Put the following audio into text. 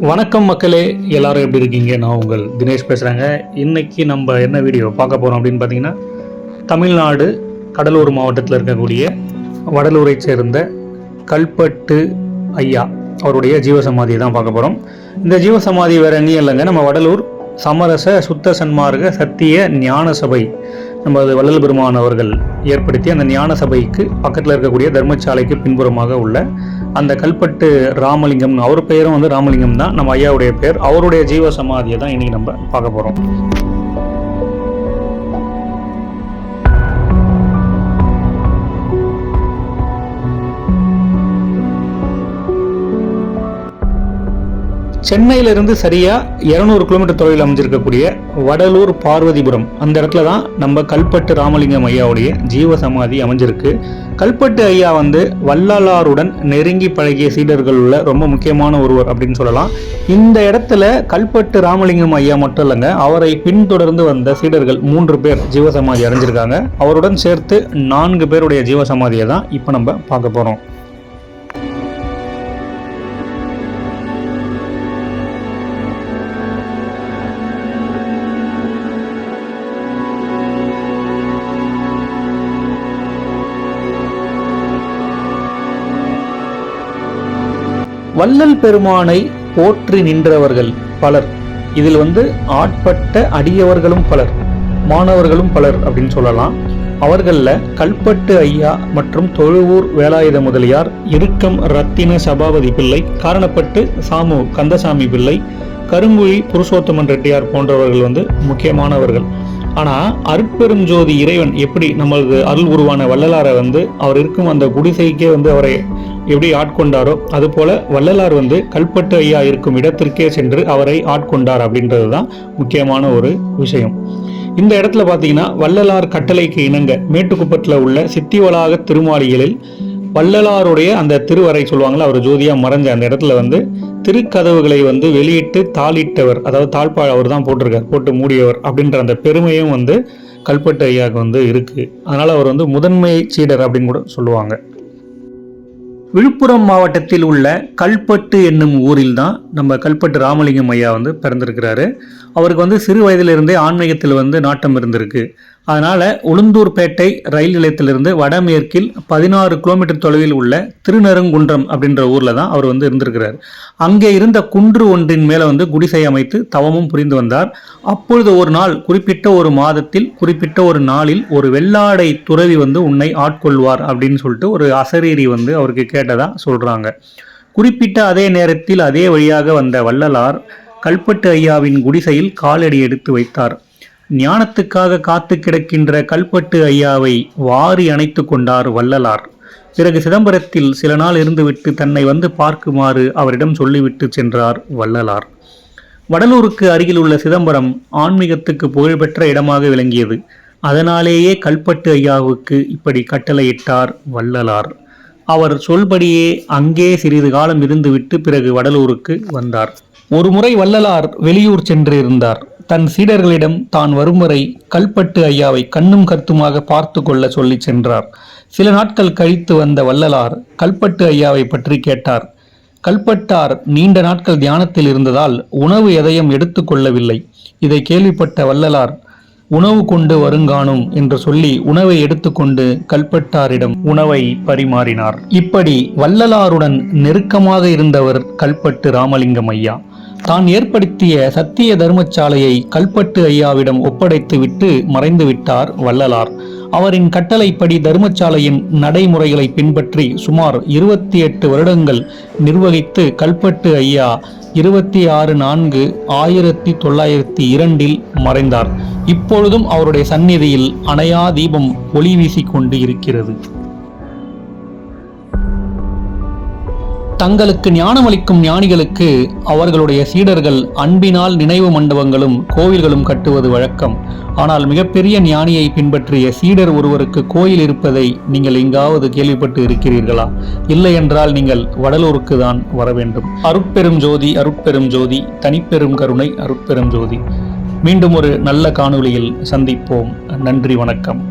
வணக்கம் மக்களே எல்லாரும் எப்படி இருக்கீங்க? நான் உங்கள் தினேஷ் பேசுகிறேங்க இன்னைக்கு நம்ம என்ன வீடியோ பார்க்க போகிறோம் அப்படின்னு பார்த்தீங்கன்னா தமிழ்நாடு கடலூர் மாவட்டத்தில் இருக்கக்கூடிய வடலூரை சேர்ந்த கல்பட்டு ஐயா அவருடைய ஜீவசமாதியை தான் பார்க்க போகிறோம் இந்த ஜீவசமாதி வேறு எங்கேயும் இல்லைங்க. நம்ம வடலூர் சமரச சுத்த சன்மார்க்க சத்திய ஞான சபை நம்ம அது வள்ளல் பெருமான் அவர்கள் ஏற்படுத்தி அந்த ஞான சபைக்கு பக்கத்தில் இருக்கக்கூடிய தர்மசாலைக்கு பின்புறமாக உள்ள அந்த கல்பட்டு ராமலிங்கம் அவர் பெயரும் வந்து ராமலிங்கம் தான். நம்ம ஐயாவுடைய பேர். அவருடைய ஜீவ சமாதியை தான் இன்னைக்கு நம்ம பார்க்க போகிறோம் சென்னையிலிருந்து சரியா இருநூறு கிலோமீட்டர் தொலைவில் அமைஞ்சிருக்கக்கூடிய வடலூர் பார்வதிபுரம். அந்த இடத்துல தான் நம்ம கல்பட்டு ராமலிங்கம் ஐயாவுடைய ஜீவ சமாதி அமைஞ்சிருக்கு. கல்பட்டு ஐயா வந்து வள்ளலாருடன் நெருங்கி பழகிய சீடர்கள் உள்ள ரொம்ப முக்கியமான ஒருவர் அப்படின்னு சொல்லலாம். இந்த இடத்துல கல்பட்டு ராமலிங்கம் ஐயா மட்டும் இல்லைங்க அவரை பின்தொடர்ந்து வந்த சீடர்கள் மூன்று பேர் ஜீவசமாதி அடைஞ்சிருக்காங்க. அவருடன் சேர்த்து நான்கு பேருடைய ஜீவசமாதியை தான் இப்போ நம்ம பார்க்க போகிறோம் வள்ளல் பெருமானை போற்றி நின்றவர்கள் பலர். இதில் வந்து ஆட்பட்ட அடியவர்களும் பலர் மாணவர்களும் பலர் அப்படின்னு சொல்லலாம். அவர்களில் கல்பட்டு ஐயா மற்றும் தொழுவூர் வேலாயுத முதலியார் இறுக்கம் ரத்தின சபாபதி பிள்ளை காரணப்பட்டு சாமு கந்தசாமி பிள்ளை கருங்குழி புருஷோத்தமன் ரெட்டியார் போன்றவர்கள் வந்து முக்கியமானவர்கள். ஆனால் அருட்பெரும் ஜோதி இறைவன் எப்படி நம்மளுக்கு அருள் உருவான வள்ளலாரை வந்து அவர் இருக்கும் அந்த குடிசைக்கே வந்து அவரை எப்படி ஆட்கொண்டாரோ அதுபோல வள்ளலார் வந்து கல்பட்டு ஐயா இருக்கும் இடத்திற்கே சென்று அவரை ஆட்கொண்டார் அப்படின்றது தான் முக்கியமான ஒரு விஷயம். இந்த இடத்துல பார்த்தீங்கன்னா வள்ளலார் கட்டளைக்கு இணங்க மேட்டுக்குப்பத்தில் உள்ள சித்திவளாக திருமாளிகளில் வள்ளலாருடைய அந்த திருவரை சொல்லுவாங்களா அவர் ஜோதியாக மறைஞ்ச அந்த இடத்துல வந்து திருக்கதவுகளை வந்து வெளியிட்டு தாளிட்டவர் அதாவது தாழ்பாள் அவர் தான் போட்டிருக்கார் போட்டு மூடியவர் அப்படின்ற அந்த பெருமையும் வந்து கல்பட்டு ஐயாவுக்கு வந்து இருக்குது அதனால் அவர் வந்து முதன்மை சீடர் அப்படின்னு கூட சொல்லுவாங்க. விழுப்புரம் மாவட்டத்தில் உள்ள கல்பட்டு என்னும் ஊரில் தான் நம்ம கல்பட்டு ராமலிங்கம் ஐயா வந்து பிறந்திருக்கிறாரு. அவருக்கு வந்து சிறு வயதிலிருந்தே ஆன்மீகத்தில் வந்து நாட்டம் இருந்திருக்கு. அதனால் உளுந்தூர்பேட்டை ரயில் நிலையத்திலிருந்து வடமேற்கில் பதினாறு கிலோமீட்டர் தொலைவில் உள்ள திருநெருங்குன்றம் அப்படின்ற ஊரில் தான் அவர் வந்து இருந்திருக்கிறார். அங்கே இருந்த குன்று ஒன்றின் மேலே வந்து குடிசை அமைத்து தவமும் புரிந்து வந்தார். அப்பொழுது ஒரு நாள் குறிப்பிட்ட ஒரு மாதத்தில் குறிப்பிட்ட ஒரு நாளில் ஒரு வெள்ளாடை துறவி வந்து உன்னை ஆட்கொள்வார் அப்படின்னு சொல்லிட்டு ஒரு அசரீரி வந்து அவருக்கு கேட்டதாக சொல்கிறாங்க குறிப்பிட்ட அதே நேரத்தில் அதே வழியாக வந்த வள்ளலார் கல்பட்டு ஐயாவின் குடிசையில் காலடி எடுத்து வைத்தார். ஞானத்துக்காக காத்து கிடக்கின்ற கல்பட்டு ஐயாவை வாரி அணைத்து கொண்டார் வள்ளலார். பிறகு சிதம்பரத்தில் சில நாள் இருந்துவிட்டு தன்னை வந்து பார்க்குமாறு அவரிடம் சொல்லிவிட்டு சென்றார் வள்ளலார். வடலூருக்கு அருகில் உள்ள சிதம்பரம் ஆன்மீகத்துக்கு புகழ்பெற்ற இடமாக விளங்கியது. அதனாலேயே கல்பட்டு ஐயாவுக்கு இப்படி கட்டளையிட்டார் வள்ளலார். அவர் சொல்படியே அங்கே சிறிது காலம் இருந்துவிட்டு பிறகு வடலூருக்கு வந்தார். ஒருமுறை வள்ளலார் வெளியூர் சென்று இருந்தார் தன் சீடர்களிடம் தான் வரும் வரை கல்பட்டு ஐயாவை கண்ணும் கருத்துமாக பார்த்து கொள்ள சொல்லி சென்றார். சில நாட்கள் கழித்து வந்த வள்ளலார் கல்பட்டு ஐயாவை பற்றி கேட்டார். கல்பட்டார் நீண்ட நாட்கள் தியானத்தில் இருந்ததால் உணவு எதையும் எடுத்துக்கொள்ளவில்லை இதை கேள்விப்பட்ட வள்ளலார் உணவு கொண்டு வருங்கானும் என்று சொல்லி உணவை எடுத்துக்கொண்டு கல்பட்டாரிடம் உணவை பரிமாறினார். இப்படி வள்ளலாருடன் நெருக்கமாக இருந்தவர் கல்பட்டு ராமலிங்கம் ஐயா தான் ஏற்படுத்திய சத்திய தர்மச்சாலையை கல்பட்டு ஐயாவிடம் ஒப்படைத்து விட்டு வள்ளலார். அவரின் கட்டளைப்படி தர்மச்சாலையின் நடைமுறைகளை பின்பற்றி சுமார் இருபத்தி எட்டு வருடங்கள் நிர்வகித்து கல்பட்டு ஐயா இருபத்தி ஆறு நான்கு ஆயிரத்தி தொள்ளாயிரத்தி இரண்டில் மறைந்தார். இப்பொழுதும் அவருடைய சந்நிதியில் அணையா தீபம் ஒளி வீசிக்கொண்டு இருக்கிறது. தங்களுக்கு ஞானமளிக்கும் ஞானிகளுக்கு அவர்களுடைய சீடர்கள் அன்பினால் நினைவு மண்டபங்களும் கோவில்களும் கட்டுவது வழக்கம். ஆனால் மிகப்பெரிய ஞானியை பின்பற்றிய சீடர் ஒருவருக்கு கோயில் இருப்பதை நீங்கள் எங்காவது கேள்விப்பட்டு இருக்கிறீர்களா? இல்லை என்றால் நீங்கள் வடலூருக்கு தான் வர வேண்டும். அருட்பெரும் ஜோதி அருட்பெரும் ஜோதி தனிப்பெரும் கருணை அருட்பெரும் ஜோதி. மீண்டும் ஒரு நல்ல காணொளியில் சந்திப்போம். நன்றி வணக்கம்.